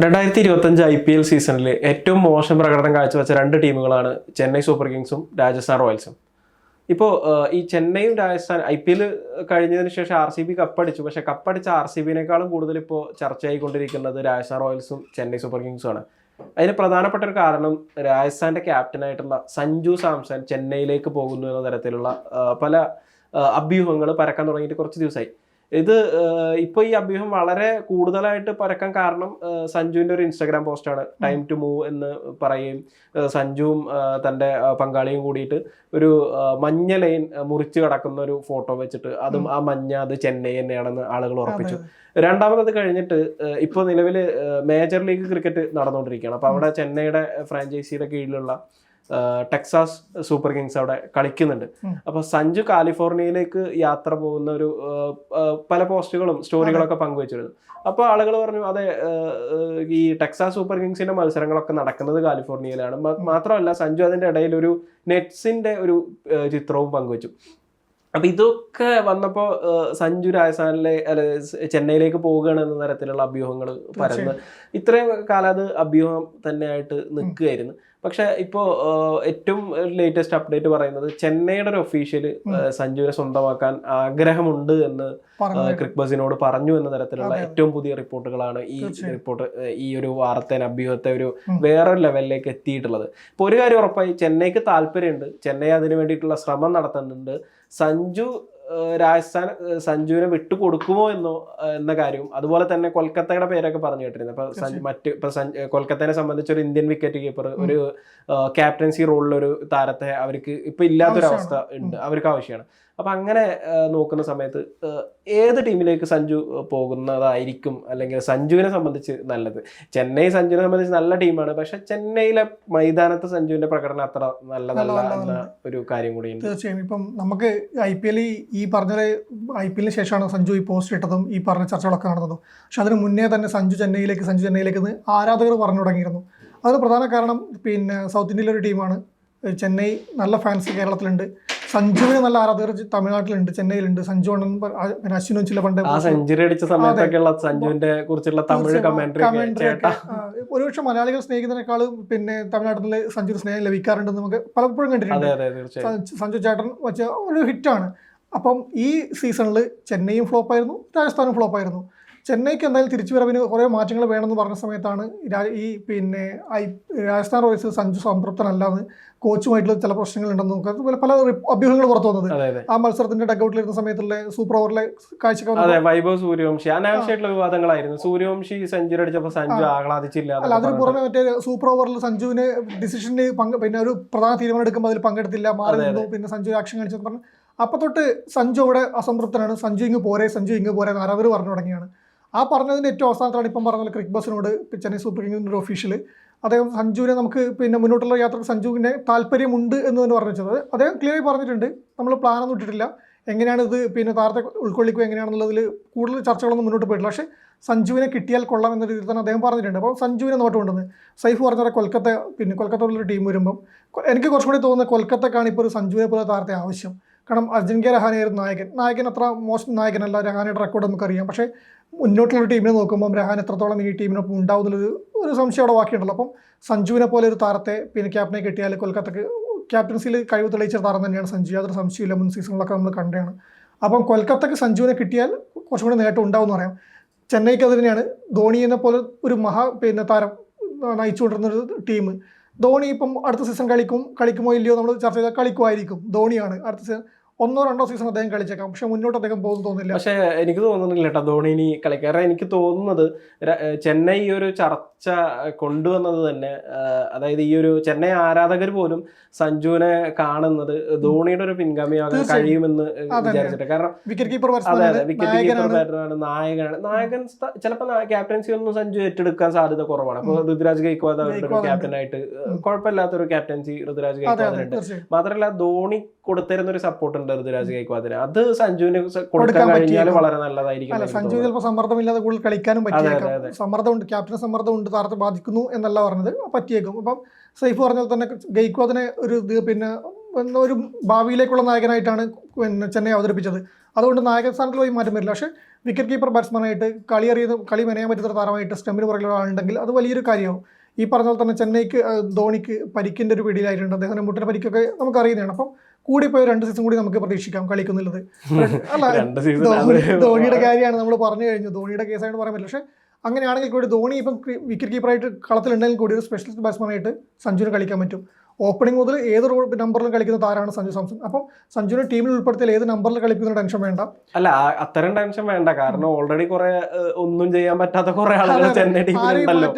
രണ്ടായിരത്തി ഇരുപത്തഞ്ച് I P L സീസണിൽ ഏറ്റവും മോശം പ്രകടനം കാഴ്ചവെച്ച രണ്ട് ടീമുകളാണ് ചെന്നൈ സൂപ്പർ കിങ്സും രാജസ്ഥാൻ റോയൽസും. ഇപ്പോൾ ഈ ചെന്നൈയും രാജസ്ഥാൻ ഐ പി എൽ കഴിഞ്ഞതിന് ശേഷം ആർ സി ബി കപ്പടിച്ചു. പക്ഷേ കപ്പടിച്ച ആർ സി ബിനേക്കാളും കൂടുതൽ ഇപ്പോൾ ചർച്ചയായിക്കൊണ്ടിരിക്കുന്നത് രാജസ്ഥാൻ റോയൽസും ചെന്നൈ സൂപ്പർ കിങ്സും ആണ് അതിന് പ്രധാനപ്പെട്ട ഒരു കാരണം രാജസ്ഥാന്റെ ക്യാപ്റ്റനായിട്ടുള്ള സഞ്ജു സാംസൺ ചെന്നൈയിലേക്ക് പോകുന്നു എന്ന തരത്തിലുള്ള പല അഭ്യൂഹങ്ങൾ പരക്കാൻ തുടങ്ങിയിട്ട് കുറച്ച് ദിവസമായി. ഇത് ഇപ്പോൾ ഈ അഭ്യൂഹം വളരെ കൂടുതലായിട്ട് പരക്കാൻ കാരണം സഞ്ജുവിന്റെ ഒരു ഇൻസ്റ്റാഗ്രാം പോസ്റ്റാണ് ടൈം ടു മൂവ് എന്ന് പറയുകയും സഞ്ജുവും തന്റെ പങ്കാളിയും കൂടിയിട്ട് ഒരു മഞ്ഞ ലൈൻ മുറിച്ച് കിടക്കുന്ന ഒരു ഫോട്ടോ വെച്ചിട്ട് അതും ആ മഞ്ഞ അത് ചെന്നൈ തന്നെയാണെന്ന് ആളുകൾ ഉറപ്പിച്ചു. രണ്ടാമത് കഴിഞ്ഞിട്ട് ഇപ്പൊ നിലവിൽ മേജർ ലീഗ് ക്രിക്കറ്റ് നടന്നുകൊണ്ടിരിക്കുകയാണ്. അപ്പൊ അവിടെ ചെന്നൈയുടെ ഫ്രാഞ്ചൈസിയുടെ കീഴിലുള്ള ടെക്സാസ് സൂപ്പർ കിങ്സ് അവിടെ കളിക്കുന്നുണ്ട്. അപ്പോൾ അപ്പൊ സഞ്ജു കാലിഫോർണിയയിലേക്ക് യാത്ര പോകുന്ന ഒരു പല പോസ്റ്റുകളും സ്റ്റോറികളൊക്കെ പങ്കുവച്ചിരുന്നു. അപ്പൊ ആളുകൾ പറഞ്ഞു അതെ ഈ ടെക്സാസ് സൂപ്പർ കിങ്സിന്റെ മത്സരങ്ങളൊക്കെ നടക്കുന്നത് കാലിഫോർണിയയിലാണ്. മാത്രമല്ല സഞ്ജു അതിന്റെ ഇടയിൽ ഒരു നെറ്റ്സിന്റെ ഒരു ചിത്രവും പങ്കുവച്ചു. അപ്പൊ ഇതൊക്കെ വന്നപ്പോ സഞ്ജു രാജസ്ഥാനിലെ അല്ല ചെന്നൈയിലേക്ക് പോവുകയാണ് എന്ന തരത്തിലുള്ള അഭ്യൂഹങ്ങൾ പരന്ന് ഇത്രയും കാലം അത് അഭ്യൂഹം തന്നെയായിട്ട് നിൽക്കുകയായിരുന്നു. പക്ഷെ ഇപ്പോൾ ഏറ്റവും ലേറ്റസ്റ്റ് അപ്ഡേറ്റ് പറയുന്നത് ചെന്നൈയുടെ ഒരു ഒഫീഷ്യൽ സഞ്ജുവിനെ സ്വന്തമാക്കാൻ ആഗ്രഹമുണ്ട് എന്ന് ക്രിക്ബസിനോട് ബസിനോട് പറഞ്ഞു എന്ന തരത്തിലുള്ള. ഏറ്റവും പുതിയ റിപ്പോർട്ടുകളാണ് ഈ റിപ്പോർട്ട് ഈ ഒരു വാർത്തേനെ അഭ്യൂഹത്തെ ഒരു. വേറൊരു ലെവലിലേക്ക് എത്തിയിട്ടുള്ളത്. ഇപ്പോൾ ഒരു കാര്യം ഉറപ്പായി ചെന്നൈക്ക് താല്പര്യമുണ്ട്. ചെന്നൈ അതിനു വേണ്ടിയിട്ടുള്ള ശ്രമം നടത്തുന്നുണ്ട്. സഞ്ജു രാജസ്ഥാൻ സഞ്ജുവിനെ വിട്ടുകൊടുക്കുമോ എന്നോ എന്ന കാര്യവും. അതുപോലെ തന്നെ കൊൽക്കത്തയുടെ പേരൊക്കെ പറഞ്ഞു കേട്ടിരുന്നു. അപ്പൊ മറ്റ് ഇപ്പൊ കൊൽക്കത്തനെ സംബന്ധിച്ച് ഒരു ഇന്ത്യൻ വിക്കറ്റ് കീപ്പർ ഒരു ക്യാപ്റ്റൻസി റോളിലൊരു താരത്തെ അവർക്ക് ഇപ്പൊ ഇല്ലാത്തൊരു അവസ്ഥ ഉണ്ട്. അവർക്ക് ആവശ്യമാണ്. അപ്പൊ അങ്ങനെ നോക്കുന്ന സമയത്ത് ഏത് ടീമിലേക്ക് സഞ്ജു പോകുന്നതായിരിക്കും? അല്ലെങ്കിൽ സഞ്ജുവിനെ സംബന്ധിച്ച് നല്ലത്. ചെന്നൈ സഞ്ജുവിനെ സംബന്ധിച്ച് നല്ല ടീമാണ്. പക്ഷെ ചെന്നൈയിലെ മൈതാനത്ത് സഞ്ജുവിന്റെ പ്രകടനം അത്ര നല്ലതല്ല. എന്ന ഒരു കാര്യം കൂടി തീർച്ചയായും. ഇപ്പം നമുക്ക് ഐ പി എൽ ഈ പറഞ്ഞ ഐ പി എല്ലിന് ശേഷമാണ് സഞ്ജു ഈ പോസ്റ്റ് ഇട്ടതും ഈ പറഞ്ഞ ചർച്ചകളൊക്കെ നടന്നതും. പക്ഷെ അതിന് മുന്നേ തന്നെ സഞ്ജു ചെന്നൈയിലേക്ക് സഞ്ജു ചെന്നൈയിലേക്ക് ആരാധകർ പറഞ്ഞു തുടങ്ങിയിരുന്നു. അതിന് പ്രധാന കാരണം പിന്നെ സൗത്ത് ഇന്ത്യയിലെ ഒരു ടീമാണ്. ചെന്നൈ നല്ല ഫാൻസ് കേരളത്തിലുണ്ട്. സഞ്ജുവിന് നല്ല ആരാധകർ തമിഴ്നാട്ടിലുണ്ട് ചെന്നൈയിലുണ്ട്. സഞ്ജു ആ പിന്നെ അശ്വിനും ചില പണ്ട് ആ സെഞ്ചുറി അടിച്ച സമയത്തൊക്കെയുള്ള സഞ്ജുവിന്റെ കുറിച്ചുള്ള തമിഴ് കമന്ററി ഒരുപക്ഷെ മലയാളികൾ സ്നേഹിക്കുന്നതിനേക്കാൾ പിന്നെ തമിഴ്നാട്ടിൽ സഞ്ജു സ്നേഹം ലഭിക്കാറുണ്ടെന്ന് നമുക്ക് പലപ്പോഴും കണ്ടിട്ടുണ്ട്. സഞ്ജു ചേട്ടൻ വെച്ച ഒരു ഹിറ്റാണ്. അപ്പം ഈ സീസണിൽ ചെന്നൈയും ഫ്ലോപ്പായിരുന്നു രാജസ്ഥാനും ഫ്ലോപ്പായിരുന്നു ചെന്നൈക്ക് എന്തായാലും തിരിച്ചു വരവിന് കുറേ മാറ്റങ്ങൾ വേണമെന്ന് പറഞ്ഞ സമയത്താണ് ഈ പിന്നെ ഐ രാജസ്ഥാൻ റോയൽസ് സഞ്ജു സംതൃപ്തനല്ലാന്ന് കോച്ചുമായിട്ടുള്ള ചില പ്രശ്നങ്ങളുണ്ടെന്ന് നമുക്ക് പല അഭ്യൂഹങ്ങൾ പുറത്തു വന്നത്. ആ മത്സരത്തിന്റെ ഡഗ്ഔട്ടിലിരുന്ന സമയത്തുള്ള സൂപ്പർ ഓവറിലെ കാഴ്ച അതെ വൈഭവ് സൂര്യവംശി. അനാവശ്യമായിട്ടുള്ള വിവാദങ്ങളായിരുന്നു. സൂര്യവംശി സെഞ്ചുറി അടിച്ചപ്പോൾ സഞ്ജു ആഹ്ലാദിച്ചില്ല അല്ല അതിന്. പുറമെ മറ്റേ സൂപ്പർ ഓവറിൽ സഞ്ജുവിന് ഡിസിഷന് പങ്ക് പിന്നെ ഒരു പ്രധാന തീരുമാനം എടുക്കുമ്പോൾ അതിൽ പങ്കെടുത്തില്ല. മാറി നിന്നു. പിന്നെ സഞ്ജു ആക്ഷൻ കാണിച്ചെന്ന് പറഞ്ഞു. അപ്പൊ തൊട്ട് സഞ്ജു അവിടെ അസംതൃപ്തനാണ്. സഞ്ജു ഇങ്ങ് പോരെ സഞ്ജു ഇങ്ങ് പോരെ എന്ന് ആരാധകർ പറഞ്ഞു തുടങ്ങിയാണ്. ആ പറഞ്ഞതിന്റെ ഏറ്റവും അവസാനത്താണ് ഇപ്പം പറഞ്ഞ ക്രിക്ക് ക്രിക് ബസിനോട് ചെന്നൈ സൂപ്പർ കിങ്സിന്റെ ഒഫീഷ്യൽ അദ്ദേഹം സഞ്ജുവിനെ നമുക്ക് പിന്നെ മുന്നോട്ടുള്ള യാത്രയ്ക്ക് സഞ്ജുവിനെ താല്പര്യമുണ്ട് എന്ന് തന്നെ പറഞ്ഞു വെച്ചത്. അദ്ദേഹം ക്ലിയറായി പറഞ്ഞിട്ടുണ്ട്. നമ്മൾ പ്ലാനൊന്നും ഇട്ടിട്ടില്ല. എങ്ങനെയാണ് ഇത് പിന്നെ താരത്തെ ഉൾക്കൊള്ളിക്കുക എങ്ങനെയാണെന്നുള്ളതിൽ കൂടുതൽ ചർച്ചകളൊന്നും മുന്നോട്ട് പോയിട്ടില്ല. പക്ഷേ സഞ്ജുവിനെ കിട്ടിയാൽ കൊള്ളാം എന്ന രീതിയിൽ തന്നെ അദ്ദേഹം പറഞ്ഞിട്ടുണ്ട്. അപ്പോൾ സഞ്ജുവിനെ നോട്ട് നോട്ടുകൊണ്ടെന്ന് സൈഫ് പറഞ്ഞ കൊൽക്കത്ത പിന്നെ കൊൽക്കത്തയിലൊരു ടീം വരുമ്പം എനിക്ക് കുറച്ചും കൂടി തോന്നുന്നത് കൊൽക്കത്തക്കാണ് ഇപ്പോൾ ഒരു സഞ്ജുവിനെ പോലെ താരത്തെ ആവശ്യം. കാരണം അർജുൻ രഹാനെ രഹാനായിരുന്നു നായകൻ. നായകൻ അത്ര മോശം നായകനല്ല. രഹാനയുടെ റെക്കോർഡ് നമുക്കറിയാം. പക്ഷേ മുന്നോട്ടുള്ള ടീമിനെ നോക്കുമ്പോൾ രഹാൻ എത്രത്തോളം ഈ ടീമിനൊപ്പം ഉണ്ടാവും എന്നുള്ളൊരു ഒരു സംശയം അവിടെ ബാക്കിയുണ്ടല്ലോ. അപ്പം സഞ്ജുവിനെ പോലെ ഒരു താരത്തെ പിന്നെ ക്യാപ്റ്റനെ കിട്ടിയാൽ കൊൽക്കത്തക്ക് ക്യാപ്റ്റൻസിയിൽ കഴിവ് തെളിയിച്ച താരം തന്നെയാണ് സഞ്ജു. യാതൊരു സംശയമില്ല മുൻ സീസണിലൊക്കെ നമ്മൾ കണ്ടതാണ്. അപ്പം കൊൽക്കത്തക്ക് സഞ്ജുവിനെ കിട്ടിയാൽ കുറച്ചും കൂടി നേട്ടം ഉണ്ടാവും എന്ന് പറയാം. ചെന്നൈക്ക് അത് തന്നെയാണ്. ധോണിയെ പോലെ ഒരു മഹാ പിന്നെ താരം നയിച്ചുകൊണ്ടിരുന്ന ഒരു ടീം. ധോണി ഇപ്പം അടുത്ത സീസൺ കളിക്കും കളിക്കുമോ ഇല്ലയോ നമ്മൾ ചർച്ച ചെയ്താൽ കളിക്കുമായിരിക്കും. ധോണിയാണ് അടുത്ത സീസൺ ഒന്നോ രണ്ടോ സീസൺ അദ്ദേഹം കളിച്ചേക്കാം. പക്ഷെ മുന്നോട്ട് അദ്ദേഹം പോകുന്നു തോന്നില്ല പക്ഷെ എനിക്ക് തോന്നുന്നില്ല കേട്ടോ ധോണി ഇനി കളിക്കാറ്. എനിക്ക് തോന്നുന്നത് ചെന്നൈ ഈ ഒരു ചർച്ച കൊണ്ടുവന്നത് തന്നെ അതായത് ഈ ഒരു ചെന്നൈ ആരാധകർ പോലും സഞ്ജുവിനെ കാണുന്നത് ധോണിയുടെ ഒരു പിൻഗാമിയാകാൻ. കഴിയുമെന്ന് വിചാരിച്ചിട്ടുണ്ട് വിചാരിച്ചിട്ട്. കാരണം വിക്കറ്റ് കീപ്പർ അതെ അതെ വിക്കറ്റ് കീപ്പർ നായകനാണ്. നായകൻ ചിലപ്പോൾ ചിലപ്പോ ക്യാപ്റ്റൻസി ഒന്നും സഞ്ജു ഏറ്റെടുക്കാൻ സാധ്യത കുറവാണ്. അപ്പൊ ഋതുരാജ് ഗൈക്വാദ് അവരുടെ ഉണ്ട്. ക്യാപ്റ്റനായിട്ട് കുഴപ്പമില്ലാത്തൊരു ക്യാപ്റ്റൻസി ഋതുരാജ് ഗൈക്വാദിനുണ്ട്. മാത്രമല്ല ധോണി കൊടുത്തിരുന്ന ഒരു സപ്പോർട്ട് ഉണ്ട്. ഋതുരാജ് കൈക്കോത്തിന് അത് സഞ്ജുവിന് കൊടുക്കാൻ കഴിഞ്ഞാൽ വളരെ നല്ലതായിരിക്കും അല്ല സഞ്ജു. ചിലപ്പോൾ സമ്മർദ്ദമില്ലാതെ കൂടുതൽ കളിക്കാനും. പറ്റിയേക്കാം. സമ്മർദ്ദമുണ്ട് ക്യാപ്റ്റൻ സമ്മർദ്ദമുണ്ട് താരത്തെ ബാധിക്കുന്നു എന്നല്ല പറഞ്ഞത്. പറ്റിയേക്കും. അപ്പം സൈഫ് പറഞ്ഞാൽ തന്നെ ഗൈക്കോതിനെ ഒരു ഇത് പിന്നെ ഒരു ഭാവിയിലേക്കുള്ള നായകനായിട്ടാണ് പിന്നെ ചെന്നൈ അവതരിപ്പിച്ചത്. അതുകൊണ്ട് നായക സ്ഥാനത്തിൽ പോയി മാറ്റം വരില്ല. പക്ഷേ വിക്കറ്റ് കീപ്പർ ബാറ്റ്സ്മാനായിട്ട് കളി അറിയുന്ന കളി മെനയാൻ പറ്റുന്ന താരമായിട്ട് സ്റ്റെമ്പിന് പുറകിലുള്ള ആളുണ്ടെങ്കിൽ അത് വലിയൊരു കാര്യമാവും. ഈ പറഞ്ഞ പോലെ തന്നെ ചെന്നൈക്ക് ധോണിക്ക് പരിക്കിന്റെ ഒരു പിടിയിലായിട്ടുണ്ട്. അദ്ദേഹത്തിന് മുട്ടിന് പരിക്കൊക്കെ നമുക്ക് അറിയുന്നതാണ് അപ്പം കൂടിപ്പോയി രണ്ട് സീസൺ കൂടി നമുക്ക് പ്രതീക്ഷിക്കാം കളിക്കുന്നുള്ളത് അല്ല ധോണിയുടെ കാര്യമാണ് നമ്മൾ പറഞ്ഞു കഴിഞ്ഞു. ധോണിയുടെ കേസായിട്ട് പറയാൻ പറ്റില്ല. പക്ഷേ അങ്ങനെയാണെങ്കിൽ കൂടി ധോണി ഇപ്പം വിക്കറ്റ് കീപ്പറായിട്ട് കളത്തിലുണ്ടെങ്കിൽ കൂടി ഒരു സ്പെഷ്യലിസ്റ്റ് ബാറ്റ്സ്മാനായിട്ട് സഞ്ജുവിന് കളിക്കാൻ പറ്റും. ഓപ്പണിംഗ് മുതൽ ഏത് നമ്പറിൽ നമ്പറിലും കളിക്കുന്ന താരമാണ് സഞ്ജു സാംസൺ. അപ്പം സഞ്ജുവിനെ ടീമിൽ ഉൾപ്പെടുത്തിയാൽ ഏത് നമ്പറിൽ കളിക്കുന്ന ടെൻഷൻ വേണ്ട. അല്ല അത്തരം ടെൻഷൻ വേണ്ട. കാരണം ഓൾറെഡി കുറെ ഒന്നും ചെയ്യാൻ പറ്റാത്ത കുറെ ആളുകൾ ചെന്നൈ ടീമിലുണ്ടല്ലോ.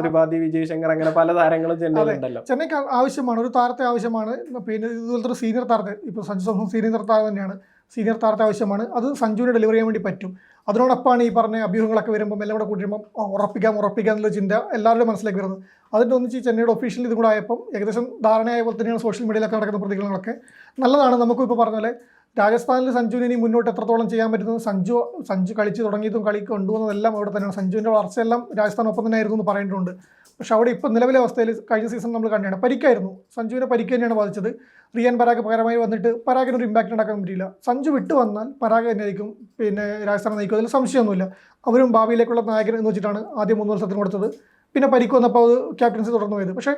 ത്രിപാഠി വിജയ് ശങ്കർ അങ്ങനെ പല താരങ്ങളും ചെന്നൈയിലുണ്ടല്ലോ ചെന്നൈക്ക് ആവശ്യമാണ് ഒരു താരത്തെ ആവശ്യമാണ്. പിന്നെ ഇതുപോലത്തെ ഒരു സീനിയർ താരത്തെ ഇപ്പൊ സഞ്ജു സാംസൺ സീനിയർ താരം തന്നെയാണ്. സീനിയർ താരത്തെ ആവശ്യമാണ്. അത് സഞ്ജുവിന് ഡെലിവറി ചെയ്യാൻ വേണ്ടി പറ്റും. അതിനോടൊപ്പമാണ് ഈ പറഞ്ഞ അഭ്യൂഹങ്ങളൊക്കെ വരുമ്പോൾ എല്ലാം കൂടെ കൂട്ടിയുമ്പോൾ ഉറപ്പിക്കാം ഉറപ്പിക്കാം എന്നുള്ള ചിന്ത എല്ലാവരുടെയും മനസ്സിലേക്ക് വരുന്നത്. അതിന്റെ ഒന്നിച്ച് ചെന്നൈയുടെ ഒഫീഷ്യൽ ഇതും കൂടെ ആയപ്പം ഏകദേശം ധാരണയായ പോലെ തന്നെയാണ് സോഷ്യൽ മീഡിയയിലൊക്കെ നടക്കുന്ന പ്രതികരണങ്ങളൊക്കെ. നല്ലതാണ്. നമുക്കും ഇപ്പോൾ പറഞ്ഞ പോലെ രാജസ്ഥാനിൽ സഞ്ജുവിന് ഇനി മുന്നോട്ട് എത്രത്തോളം ചെയ്യാൻ പറ്റുന്നത് സഞ്ജു സഞ്ജു കളിച്ച് തുടങ്ങിയതും കളി കൊണ്ടുവന്നതെല്ലാം അവിടെ തന്നെയാണ്. സഞ്ജുവിന്റെ വളർച്ചയെല്ലാം രാജസ്ഥാൻ ഒപ്പം തന്നെ ആയിരുന്നു എന്ന് പറയേണ്ടതുണ്ട് പക്ഷെ അവിടെ ഇപ്പം നിലവിലെ അവസ്ഥയിൽ കഴിഞ്ഞ സീസൺ നമ്മൾ കണ്ടാണ് പരിക്കായിരുന്നു. സഞ്ജുവിനെ പരിക്ക് തന്നെയാണ് ബാധിച്ചത്. റിയാൻ പരാഗ് പകരമായി വന്നിട്ട് പരാഗിന് ഒരു ഇമ്പാക്റ്റ് ഉണ്ടാക്കാൻ പറ്റിയില്ല. സഞ്ജു വിട്ടു വന്നാൽ പരാഗ് തന്നെയായിരിക്കും പിന്നെ രാജസ്ഥാനെ നയിക്കും അതിൽ സംശയമൊന്നുമില്ല. അവരും ഭാവിയിലേക്കുള്ള നായകൻ എന്ന് വെച്ചിട്ടാണ് ആദ്യം മൂന്ന് വർഷത്തിന് കൊടുത്തത്. പിന്നെ പരിക്ക് വന്നപ്പോൾ അത് ക്യാപ്റ്റൻസി തുടർന്നു പോയത് പക്ഷേ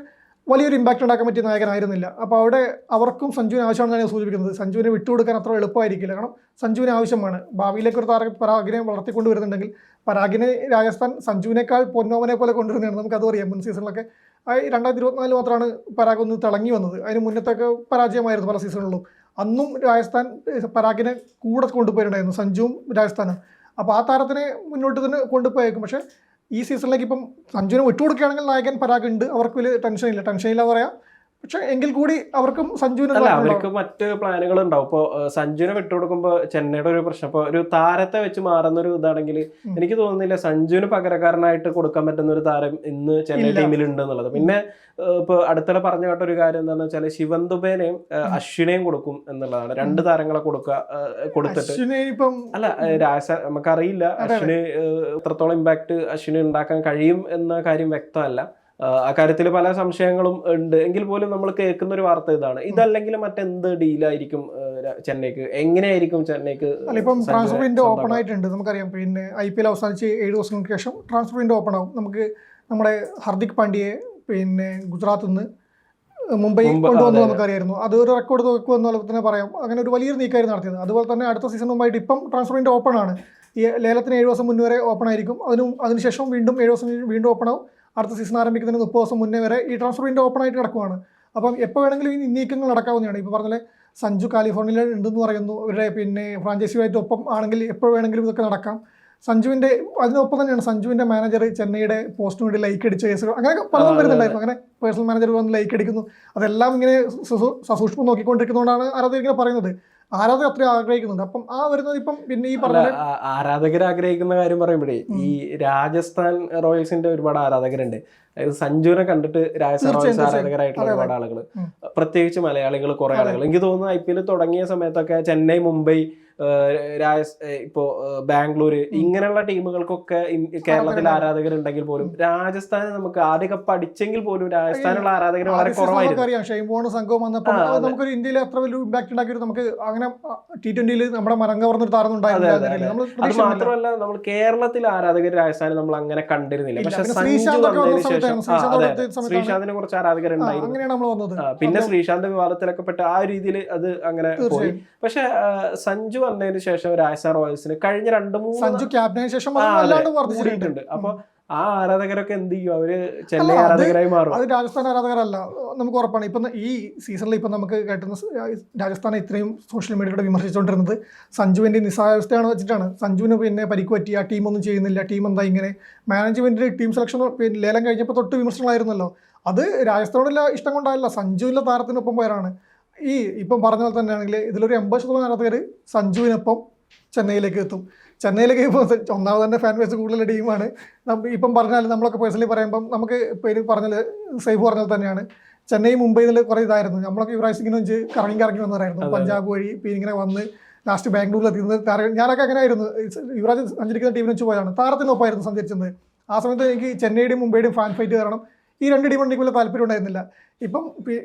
വലിയൊരു ഇമ്പാക്റ്റ് ഉണ്ടാക്കാൻ പറ്റിയ നായകനായിരുന്നില്ല. അപ്പോൾ അവിടെ അവർക്കും സഞ്ജുവിന് ആവശ്യമാണ് ഞാൻ സൂചിപ്പിക്കുന്നത്. സഞ്ജുവിനെ വിട്ടുകൊടുക്കാൻ അത്ര എളുപ്പമായിരിക്കില്ല. കാരണം സഞ്ജുവിന് ആവശ്യമാണ്. ഭാവിയിലേക്ക് ഒരു താര പരാഗിനെ വളർത്തിക്കൊണ്ട് വരുന്നുണ്ടെങ്കിൽ പരാഗിനെ രാജസ്ഥാൻ സഞ്ജുവിനേക്കാൾ പൊന്നോമനെ പോലെ കൊണ്ടുവരുന്നതാണ്. നമുക്കത് അറിയാം. മുൻ സീസണിലൊക്കെ രണ്ടായിരത്തി ഇരുപത്തിനാലിൽ മാത്രമാണ് പരാഗ് ഒന്ന് തിളങ്ങി വന്നത്. അതിന് മുന്നത്തൊക്കെ പരാജയമായിരുന്നു പല സീസണുകളിലും. അന്നും രാജസ്ഥാൻ പരാഗിനെ കൂടെ കൊണ്ടുപോയിട്ടുണ്ടായിരുന്നു. സഞ്ജുവും രാജസ്ഥാനും. അപ്പോൾ ആ താരത്തിനെ മുന്നോട്ട് തന്നെ കൊണ്ടുപോയേക്കും. പക്ഷേ ഈ സീസണിലേക്ക് ഇപ്പം സഞ്ജുവിനെ വിട്ടുകൊടുക്കുകയാണെങ്കിൽ നായകൻ പരാഗ് ഉണ്ട് അവർക്ക് വലിയ ടെൻഷൻ ഇല്ല. പറയാം. പക്ഷേ എങ്കിൽ കൂടി അവർക്കും സഞ്ജുവിന് അല്ല അവർക്ക് മറ്റ് പ്ലാനുകൾ ഉണ്ടാവും ഇപ്പൊ സഞ്ജുവിനെ വിട്ടുകൊടുക്കുമ്പോ ചെന്നൈയുടെ ഒരു പ്രശ്നം. ഇപ്പൊ ഒരു താരത്തെ വെച്ച് മാറുന്ന ഒരു ഇതാണെങ്കിൽ എനിക്ക് തോന്നുന്നില്ല സഞ്ജുവിന് പകരക്കാരനായിട്ട് കൊടുക്കാൻ പറ്റുന്ന ഒരു താരം ഇന്ന് ചെന്നൈ ടീമിൽ ഉണ്ട് എന്നുള്ളത് പിന്നെ ഇപ്പൊ അടുത്തിടെ പറഞ്ഞ കേട്ട ഒരു കാര്യം എന്താണെന്ന് വെച്ചാൽ ശിവൻ ദുബേനെയും അശ്വിനെയും കൊടുക്കും എന്നുള്ളതാണ്. രണ്ട് താരങ്ങളെ കൊടുക്കുക കൊടുത്തിട്ട്. അല്ല ഏഹ്, രാജ നമുക്കറിയില്ല. അശ്വിന് എത്രത്തോളം ഇമ്പാക്ട് അശ്വിന് ഉണ്ടാക്കാൻ കഴിയും എന്ന കാര്യം വ്യക്തമല്ല. ആഹ്, ആ കാര്യത്തിൽ പല സംശയങ്ങളും ഉണ്ട്. എങ്കിൽ പോലും നമ്മൾ കേൾക്കുന്ന ഒരു വാർത്ത ഇതാണ്. ഇതല്ലെങ്കിൽ മറ്റെന്ത് ഡീലായിരിക്കും ചെന്നൈക്ക്? എങ്ങനെയായിരിക്കും ചെന്നൈക്ക് ഇപ്പം ട്രാൻസ്ഫർ വിൻഡോ ഓപ്പൺ ആയിട്ടുണ്ട്. നമുക്കറിയാം പിന്നെ ഐ പി എൽ അവസാനിച്ച് ഏഴ് ദിവസങ്ങൾക്ക് ശേഷം ട്രാൻസ്ഫർ വിൻഡോ ഓപ്പൺ ആവും. നമുക്ക് നമ്മുടെ ഹർദിക് പാണ്ഡ്യയെ പിന്നെ ഗുജറാത്തിൽ നിന്ന് മുംബൈ കൊണ്ടുവന്ന്. നമുക്കറിയായിരുന്നു. അത് ഒരു റെക്കോർഡ് നോക്കുമെന്ന് എന്നുള്ളത് തന്നെ പറയാം. അങ്ങനെ ഒരു വലിയൊരു നീക്കമായിരുന്നു നടത്തിയത്. അതുപോലെ തന്നെ അടുത്ത സീസൺ മുമ്പായിട്ട് ഇപ്പം ട്രാൻസ്ഫർ വിൻഡോ ഓപ്പൺ ആണ്. ഈ ലേലത്തിന് ഏഴ് ദിവസം മുന്നേ വരെ ഓപ്പൺ ആയിരിക്കും. അതിനും അതിനുശേഷം വീണ്ടും ഏഴ് ദിവസം വീണ്ടും ഓപ്പൺ ആവും. അടുത്ത സീസൺ ആരംഭിക്കുന്നതിന് മുപ്പത് ദിവസം മുന്നേ വരെ ഈ ട്രാൻസ്ഫർ വിൻഡോ ഓപ്പൺ ആയിട്ട് കിടക്കുവാണ്. അപ്പം എപ്പോൾ വേണമെങ്കിലും ഈ നീക്കങ്ങൾ നടക്കാവുന്നതാണ്. ഇപ്പോൾ പറഞ്ഞ സഞ്ജു കാലിഫോർണിയയിൽ ഉണ്ടെന്ന് പറയുന്നു. ഇവരുടെ പിന്നെ ഫ്രാഞ്ചൈസിയുമായിട്ട് ഒപ്പം ആണെങ്കിൽ എപ്പോൾ വേണമെങ്കിലും ഇതൊക്കെ നടക്കാം. സഞ്ജുവിന്റെ അതിനൊപ്പം തന്നെയാണ് സഞ്ജുവിന്റെ മാനേജർ ചെന്നൈയുടെ പോസ്റ്റിന് വേണ്ടി ലൈക്ക് അടിച്ച കേസുകൾ അങ്ങനെയൊക്കെ പലതും വരുന്നുണ്ടായിരുന്നു. അങ്ങനെ പേഴ്സണൽ മാനേജർ വന്ന് ലൈക്ക് അടിക്കുന്നു. അതെല്ലാം ഇങ്ങനെ സസൂ- സസൂക്ഷ്മം നോക്കിക്കൊണ്ടിരിക്കുന്നതുകൊണ്ടാണ് ആരാധകർ ഇങ്ങനെ പറയുന്നത്. ആരാധകർ അത്രയും ആഗ്രഹിക്കുന്നുണ്ട്. അപ്പം ആ വരുന്നത് ഇപ്പം പിന്നെ ഈ പറഞ്ഞ ആരാധകർ ആഗ്രഹിക്കുന്ന കാര്യം പറയുമ്പോഴേ ഈ രാജസ്ഥാൻ റോയൽസിന്റെ ഒരുപാട് ആരാധകരുണ്ട്. അതായത് സഞ്ജുവിനെ കണ്ടിട്ട് രാജസ്ഥാൻ റോയൽസ് ആരാധകരായിട്ടുള്ള ഒരുപാട് ആളുകൾ പ്രത്യേകിച്ച് മലയാളികൾ കുറെ. ആളുകൾ എനിക്ക് തോന്നുന്നു ഐ പി എൽ തുടങ്ങിയ സമയത്തൊക്കെ ചെന്നൈ മുംബൈ രാജ ഇപ്പോ ബാംഗ്ലൂർ ബാംഗ്ലൂര് ഇങ്ങനെയുള്ള ടീമുകൾക്കൊക്കെ കേരളത്തിൽ ആരാധകർ ഉണ്ടെങ്കിൽ പോലും രാജസ്ഥാന് നമുക്ക് ആദ്യ കപ്പ് അടിച്ചെങ്കിൽ പോലും രാജസ്ഥാനുള്ള ആരാധകർ വളരെ കുറവായിരുന്നു. നമുക്കറിയാം ഷെയ്മോൺ സംഘവും വന്നപ്പോൾ നമുക്കൊരു ഇന്ത്യയിൽ അത്ര വലിയ ഇമ്പാക്ട് ഉണ്ടാക്കിയിട്ട് നമുക്ക് അങ്ങനെ ടി ട്വന്റിയിൽ നമ്മുടെ മരം കവർന്നൊരു താരം അതെ, മാത്രമല്ല നമ്മൾ കേരളത്തിൽ ആരാധകർ രാജസ്ഥാനെ നമ്മൾ അങ്ങനെ കണ്ടിരുന്നില്ല. പക്ഷെ. ശ്രീശാന്തിനെ കുറച്ച് ആരാധകർ ആരാധകരുണ്ടായിരുന്നു പിന്നെ ശ്രീശാന്ത് വിവാദത്തിലൊക്കെ പെട്ട് ആ രീതിയിൽ അത് അങ്ങനെ പോയി. പക്ഷെ സഞ്ജു വന്നതിന് ശേഷം രാജസ്ഥാൻ റോയൽസിന് കഴിഞ്ഞ രണ്ട് മൂന്ന് സഞ്ജു ശേഷം കൂടിയിട്ടുണ്ട്. അപ്പൊ ആ ആരാധകരൊക്കെ എന്ത് ചെയ്യും? അവർ ചെന്നൈ ആരാധകരായി മാറും. അത് രാജസ്ഥാൻ ആരാധകരല്ല നമുക്ക് ഉറപ്പാണ്. ഇപ്പം ഈ സീസണിൽ ഇപ്പം നമുക്ക് കേട്ടുന്ന രാജസ്ഥാനെ ഇത്രയും സോഷ്യൽ മീഡിയയിലൂടെ വിമർശിച്ചുകൊണ്ടിരുന്നത് സഞ്ജുവിന്റെ നിസ്സഹാവസ്ഥയാണ് വെച്ചിട്ടാണ്. സഞ്ജുവിന് പിന്നെ പരിക്ക് പറ്റി ആ ടീമൊന്നും ചെയ്യുന്നില്ല ടീം എന്താ ഇങ്ങനെ മാനേജ്മെന്റിന്റെ ടീം സെലക്ഷൻ ലേലം കഴിഞ്ഞപ്പോൾ തൊട്ട് വിമർശനങ്ങളായിരുന്നല്ലോ. അത് രാജസ്ഥാനോടുള്ള ഇഷ്ടം കൊണ്ടായില്ല സഞ്ജുവിന്റെ താരത്തിനൊപ്പം പോയതാണ് ഈ ഇപ്പം പറഞ്ഞ പോലെ തന്നെയാണെങ്കിൽ ഇതിലൊരു എൺപത് ശതമാനം ആരാധകർ സഞ്ജുവിനൊപ്പം ചെന്നൈയിലേക്ക് എത്തും. ചെന്നൈയിലേക്ക് ഇപ്പോൾ ഒന്നാമത് തന്നെ ഫാൻ ബേസ് കൂടുതലുള്ള ടീമാണ് ഇപ്പം പറഞ്ഞാൽ നമ്മളൊക്കെ പേഴ്സണലി പറയുമ്പം നമുക്ക് പേര് പറഞ്ഞാൽ സേഫ് പറഞ്ഞാൽ തന്നെയാണ്. ചെന്നൈ മുംബൈയിൽ കുറേ ഇതായിരുന്നു. നമ്മളൊക്കെ യുവരാജ് സിംഗിന് വെച്ച് കറങ്ങി കറങ്ങി വന്നവരായിരുന്നു പഞ്ചാബ് വഴി പിന്നെ ഇങ്ങനെ വന്ന് ലാസ്റ്റ് ബാംഗ്ലൂരിൽ എത്തിയിരുന്നത് താര ഞാനൊക്കെ അങ്ങനെ ആയിരുന്നു. യുവരാജ് സഞ്ചരിക്കുന്ന ടീമിനെ വെച്ച് പോയതാണ്. താരത്തിനൊപ്പമായിരുന്നു സഞ്ചരിച്ചത്. ആ സമയത്ത് എനിക്ക് ചെന്നൈയുടെയും മുംബൈയുടെയും ഫാൻ ഫൈറ്റ് കാരണം ഈ രണ്ട് എനിക്ക് വലിയ താല്പര്യം ഉണ്ടായിരുന്നില്ല. ഇപ്പം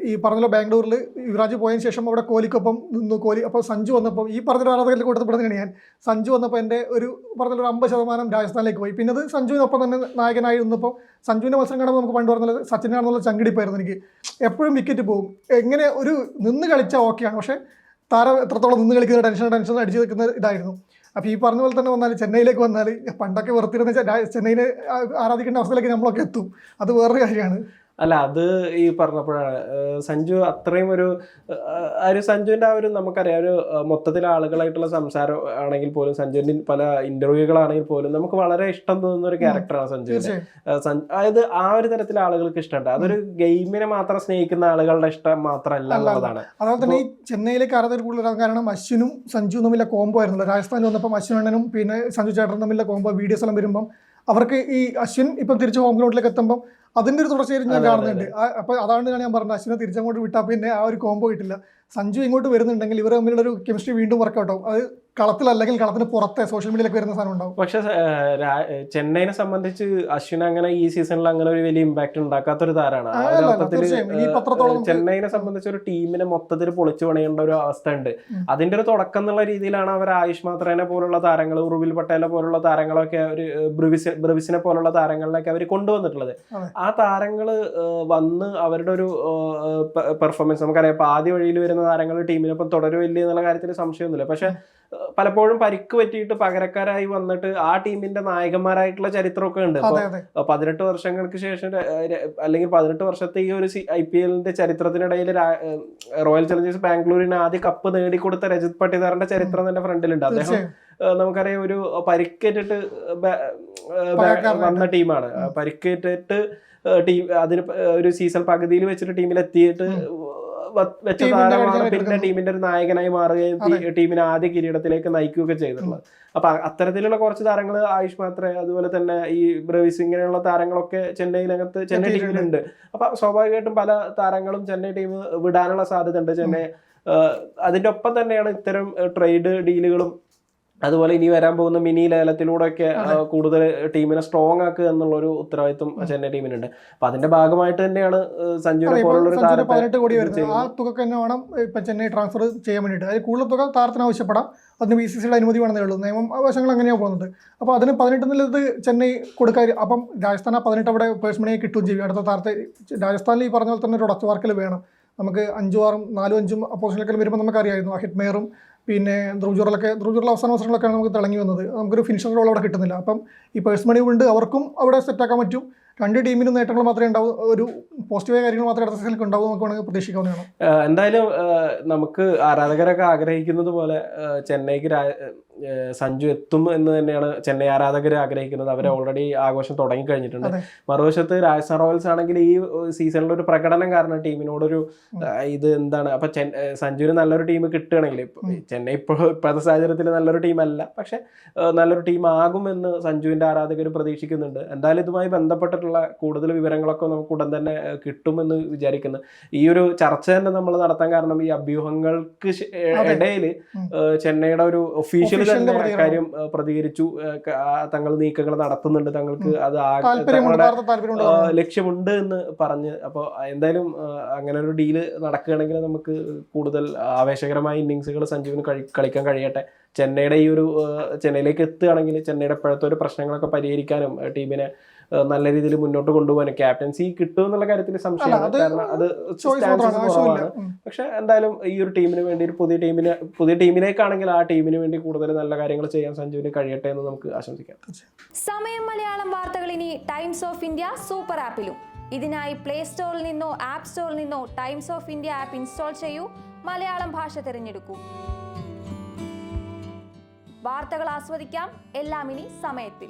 ഈ പറഞ്ഞല്ലോ ബാംഗ്ലൂരിൽ യുവരാജ് പോയതിനു ശേഷം അവിടെ കോലിക്കൊപ്പം നിന്നു. കോലി അപ്പോൾ സഞ്ജു വന്നപ്പോൾ ഈ പറഞ്ഞ ആരാധകരിൽ കൂട്ടപ്പെടുന്നതാണ് ഞാൻ. സഞ്ജു വന്നപ്പോൾ എന്റെ ഒരു പറഞ്ഞ ഒരു അമ്പത് ശതമാനം രാജസ്ഥാനിലേക്ക് പോയി. പിന്നെ അത് സഞ്ജുവിനൊപ്പം തന്നെ നായകനായി നിന്നപ്പോൾ സഞ്ജുവിന്റെ മത്സരം കാണുമ്പോൾ നമുക്ക് പണ്ട് പറഞ്ഞത് സച്ചിനാണെന്നുള്ള ചങ്കിടിപ്പായിരുന്നു എനിക്ക്. എപ്പോഴും വിക്കറ്റ് പോകും. എങ്ങനെ ഒരു നിന്ന് കളിച്ചാൽ ഓക്കെയാണ് പക്ഷേ താരം എത്രത്തോളം നിന്ന് കളിക്കുന്ന ടെൻഷൻ ടെൻഷൻ അടിച്ചു നിൽക്കുന്ന ഇതായിരുന്നു. അപ്പോൾ ഈ പറഞ്ഞ പോലെ തന്നെ വന്നാൽ ചെന്നൈയിലേക്ക് വന്നാൽ പണ്ടൊക്കെ വെറുത്തിരുന്ന ചെ- ചെന്നൈനെ ആ- ആരാധിക്കേണ്ട അവസ്ഥയിലേക്ക് നമ്മളൊക്കെ എത്തും. അത് വേറൊരു കാര്യമാണ്. അല്ല അത് ഈ പറഞ്ഞപ്പോഴാണ്. സഞ്ജു അത്രയും ഒരു ആ ഒരു സഞ്ജുവിന്റെ ആ ഒരു നമുക്കറിയാം ഒരു മൊത്തത്തിൽ ആളുകളായിട്ടുള്ള സംസാരം ആണെങ്കിൽ പോലും സഞ്ജുവിന്റെ പല ഇന്റർവ്യൂകളാണെങ്കിൽ പോലും നമുക്ക് വളരെ ഇഷ്ടം തോന്നുന്ന ഒരു ക്യാരക്ടറാണ് സഞ്ജു- അതായത് ആ ഒരു തരത്തിലെ ആളുകൾക്ക് ഇഷ്ടമുണ്ട്. അതൊരു ഗെയിമിനെ മാത്രം സ്നേഹിക്കുന്ന ആളുകളുടെ ഇഷ്ടം മാത്രമല്ല. എന്നുള്ളതാണ്. അതുപോലെ തന്നെ ഈ ചെന്നൈയിലേക്ക് ആരാധകർ കൂടുതൽ കാരണം അശ്വിനും സഞ്ജുവും തമ്മിലെ കോംബോ ആയിരുന്നു. രാജസ്ഥാനിൽ വന്നപ്പോൾ അശ്വിൻ അണ്ണനും പിന്നെ സഞ്ജു ചേട്ടനും തമ്മിലുള്ള കോംബോ വീഡിയോസ് എല്ലാം വരുമ്പം അവർക്ക് ഈ അശ്വിൻ ഇപ്പം തിരിച്ച് ഹോം ഗ്രൗണ്ടിലേക്ക് എത്തുമ്പോൾ അതിന്റെ ഒരു തുടർച്ചയായിട്ട് ഞാൻ അതെ, അതെ, കാണുന്നുണ്ട്. അപ്പോൾ അതാണ് ഞാൻ പറഞ്ഞത്. അശ്വിനെ തിരിച്ചങ്ങോട്ട് വിട്ടാൽ പിന്നെ ആ ഒരു കോംബോ കിട്ടില്ല. സഞ്ജു ഇങ്ങോട്ട് വരുന്നുണ്ടെങ്കിൽ ഇവർ തമ്മിലുള്ള ഒരു കെമിസ്ട്രി വീണ്ടും വർക്കൗട്ട് ആവും. അത് കളത്തിലല്ലെങ്കിൽ കളത്തിന് പുറത്തെ സോഷ്യൽ മീഡിയയിലേക്ക് വരുന്ന സാധനം ഉണ്ടാവും. പക്ഷെ ചെന്നൈനെ സംബന്ധിച്ച് അശ്വിൻ അങ്ങനെ ഈ സീസണിൽ അങ്ങനെ ഒരു വലിയ ഇമ്പാക്ട് ഉണ്ടാക്കാത്ത ഒരു താരമാണ് ഒരു ചെന്നൈനെ സംബന്ധിച്ച് ഒരു ടീമിനെ മൊത്തത്തിൽ പൊളിച്ചു പണിയേണ്ട ഒരു അവസ്ഥ ഉണ്ട്. അതിന്റെ ഒരു തുടക്കം എന്നുള്ള രീതിയിലാണ് അവർ ആയുഷ് മാത്രേനെ പോലുള്ള താരങ്ങൾ ഉറുവിൽ പട്ടേലെ പോലുള്ള താരങ്ങളൊക്കെ അവർ ബ്രിവിസ് ബ്രിവിസിനെ പോലുള്ള താരങ്ങളിലൊക്കെ അവർ കൊണ്ടുവന്നിട്ടുള്ളത്. ആ താരങ്ങൾ വന്ന് അവരുടെ ഒരു പെർഫോമൻസ് നമുക്കറിയാം. ഇപ്പൊ ആദ്യ വഴിയിൽ വരുന്ന താരങ്ങൾ ടീമിനൊപ്പം തുടരുമില്ല എന്നുള്ള കാര്യത്തിൽ സംശയമൊന്നുമില്ല. പക്ഷെ പലപ്പോഴും പരിക്ക് പറ്റിയിട്ട് പകരക്കാരായി വന്നിട്ട് ആ ടീമിന്റെ നായകന്മാരായിട്ടുള്ള ചരിത്രമൊക്കെ ഉണ്ട്. പതിനെട്ട് വർഷങ്ങൾക്ക് ശേഷം അല്ലെങ്കിൽ പതിനെട്ട് വർഷത്തെ ഈ ഒരു ഐ പി എല്ലിന്റെ ചരിത്രത്തിനിടയിൽ റോയൽ ചലഞ്ചേഴ്സ് ബാംഗ്ലൂരിന് ആദ്യ കപ്പ് നേടിക്കൊടുത്ത രജത് പട്ടിദാറിന്റെ ചരിത്രം തന്നെ ഫ്രണ്ടിലുണ്ട്. അദ്ദേഹം നമുക്കറിയാം ഒരു പരിക്കേറ്റിട്ട്. വന്ന ടീമാണ്. പരിക്കേറ്റിട്ട് ടീം അതിന് ഒരു സീസൺ പകുതിയിൽ വെച്ചിട്ട് ടീമിൽ എത്തിയിട്ട് വ- വെച്ച താരമാണ് പിന്നെ ടീമിന്റെ ഒരു നായകനായി മാറുകയും ടീമിനെ ആദ്യ കിരീടത്തിലേക്ക് നയിക്കുകയൊക്കെ ചെയ്തിട്ടുള്ളത്. അപ്പൊ അത്തരത്തിലുള്ള കുറച്ച് താരങ്ങൾ ആയുഷ് മാത്രേ അതുപോലെ തന്നെ ഈ ബ്രവിസ് ഇങ്ങനെയുള്ള താരങ്ങളൊക്കെ ചെന്നൈയിനകത്ത് ചെന്നൈ ടീമിലുണ്ട്. അപ്പൊ സ്വാഭാവികമായിട്ടും പല താരങ്ങളും ചെന്നൈ ടീം വിടാനുള്ള സാധ്യത ഉണ്ട് ചെന്നൈ അതിന്റെ ഒപ്പം തന്നെയാണ് ഇത്തരം ട്രേഡ് ഡീലുകളും അതുപോലെ ഇനി വരാൻ പോകുന്ന മിനി ലേലത്തിലൂടെയൊക്കെ കൂടുതൽ ടീമിനെ സ്ട്രോങ് ആക്കുക എന്നുള്ളൊരു ഉത്തരവാദിത്വം ചെന്നൈ ടീമിനുണ്ട്. അപ്പൊ അതിന്റെ ഭാഗമായിട്ട് തന്നെയാണ് സഞ്ജു സഞ്ജുവിനെ പോലുള്ള ഒരു താരത്തെ പതിനെട്ട് കോടി വരുന്നത് ആ തുക തുകക്ക് തന്നെ വേണം ഇപ്പൊ ചെന്നൈ ട്രാൻസ്ഫർ ചെയ്യാൻ വേണ്ടിയിട്ട്. അതിൽ കൂടുതൽ തുക താരത്തിന് ആവശ്യപ്പെടാം. അതിന് ബി സി സിയുടെ അനുമതി വേണമെന്നേ ഉള്ളൂ. നിയമം വശങ്ങൾ അങ്ങനെയാണ് പോകുന്നത്. അപ്പോൾ അതിന് പതിനെട്ട് നിലത്ത് ചെന്നൈ കൊടുക്കാൻ അപ്പം രാജസ്ഥാൻ ആ പതിനെട്ട് അവിടെ പേഴ്സണിയെ കിട്ടുകയും ചെയ്യും. അടുത്ത താരത്തെ രാജസ്ഥാനിൽ ഈ പറഞ്ഞ പോലെ തന്നെ ഒരു ഉടച്ചു വാർക്കൽ വേണം. നമുക്ക് അഞ്ചും ആറും നാലും അഞ്ചും അപ്പോസിനൊക്കെ വരുമ്പോൾ നമുക്കറിയായിരുന്നു അഹിത് മേയറും പിന്നെ ധ്രുവജുറലൊക്കെ ധ്രുവജുറൽ അവസാന അവസരങ്ങളൊക്കെയാണ് നമുക്ക് തിളങ്ങി വന്നത്. നമുക്കൊരു ഫിനിഷർ റോൾ അവിടെ കിട്ടുന്നില്ല. അപ്പം ഈ പേഴ്സ് മണി കൊണ്ട് അവർക്കും അവിടെ സെറ്റാക്കാൻ പറ്റും. രണ്ട് ടീമിനും നേട്ടങ്ങൾ മാത്രമേ ഉണ്ടാവും ഒരു പോസിറ്റീവായ കാര്യങ്ങൾ മാത്രമേ അടുത്ത സീസണിൽ ഉണ്ടാവും നമുക്ക് വേണമെങ്കിൽ പ്രതീക്ഷിക്കാവുന്നതാണ്. എന്തായാലും നമുക്ക് ആരാധകരൊക്കെ ആഗ്രഹിക്കുന്നത് പോലെ ചെന്നൈക്ക് സഞ്ജു എത്തും എന്ന് തന്നെയാണ് ചെന്നൈ ആരാധകർ ആഗ്രഹിക്കുന്നത്. അവരെ ഓൾറെഡി ആഘോഷം തുടങ്ങി കഴിഞ്ഞിട്ടുണ്ട്. മറുവശത്ത് രാജസ്ഥാൻ റോയൽസ് ആണെങ്കിൽ ഈ സീസണിൽ ഒരു പ്രകടനം കാരണം ടീമിനോടൊരു ഇത് എന്താണ്? അപ്പൊ സഞ്ജുവിന് നല്ലൊരു ടീം കിട്ടുകയാണെങ്കിൽ ചെന്നൈ ഇപ്പോൾ ഇപ്പോഴത്തെ സാഹചര്യത്തിൽ നല്ലൊരു ടീമല്ല പക്ഷെ നല്ലൊരു ടീം ആകും എന്ന് സഞ്ജുവിന്റെ ആരാധകർ പ്രതീക്ഷിക്കുന്നുണ്ട്. എന്തായാലും ഇതുമായി ബന്ധപ്പെട്ടിട്ടുള്ള കൂടുതൽ വിവരങ്ങളൊക്കെ നമുക്ക് ഉടൻ തന്നെ കിട്ടുമെന്ന് വിചാരിക്കുന്നു. ഈ ഒരു ചർച്ച തന്നെ നമ്മൾ നടത്താൻ കാരണം ഈ അഭ്യൂഹങ്ങൾക്ക്. ഇടയിൽ ചെന്നൈയുടെ ഒരു ഒഫീഷ്യൽ തന്നെ. കാര്യം പ്രതികരിച്ചു. തങ്ങൾ നീക്കങ്ങൾ നടത്തുന്നുണ്ട്. തങ്ങൾക്ക് അത് ലക്ഷ്യമുണ്ട് എന്ന് പറഞ്ഞ്. അപ്പോൾ എന്തായാലും അങ്ങനെ ഒരു ഡീൽ നടക്കുകയാണെങ്കിൽ നമുക്ക് കൂടുതൽ ആവേശകരമായ ഇന്നിങ്സുകൾ സഞ്ജീവിന് കളിക്കാൻ കഴിയട്ടെ. ചെന്നൈയുടെ ഈ ഒരു ചെന്നൈയിലേക്ക് എത്തുകയാണെങ്കിൽ ചെന്നൈയുടെ ഇപ്പോഴത്തെ ഒരു പ്രശ്നങ്ങളൊക്കെ പരിഹരിക്കാനും ടീമിനെ നല്ല രീതിയിൽ മുന്നോട്ട് കൊണ്ടുപോകാൻ ക്യാപ്റ്റൻസി കിട്ടും എന്നുള്ള കാര്യത്തിൽ സംശയമാണ് അത് കാരണം കുറവാണ്. പക്ഷെ എന്തായാലും ഈ ഒരു ടീമിന് വേണ്ടി ഒരു പുതിയ ടീമിന് പുതിയ ടീമിലേക്കാണെങ്കിൽ ആ ടീമിന് വേണ്ടി കൂടുതൽ നല്ല കാര്യങ്ങൾ ചെയ്യാൻ സഞ്ജുവിന് കഴിയട്ടെ എന്ന് നമുക്ക് ആശംസിക്കാം. സമയം മലയാളം വാർത്തകൾ ഇനി ടൈംസ് ഓഫ് ഇന്ത്യ സൂപ്പർ ആപ്പിലും. ഇതിനായി പ്ലേ സ്റ്റോറിൽ നിന്നോ ആപ്പ് സ്റ്റോറിൽ നിന്നോ Times of India app install ചെയ്യൂ. മലയാളം ഭാഷ തിരഞ്ഞെടുക്കൂ. വാർത്തകൾ ആസ്വദിക്കാം. എല്ലാം ഇനി സമയത്തിൽ.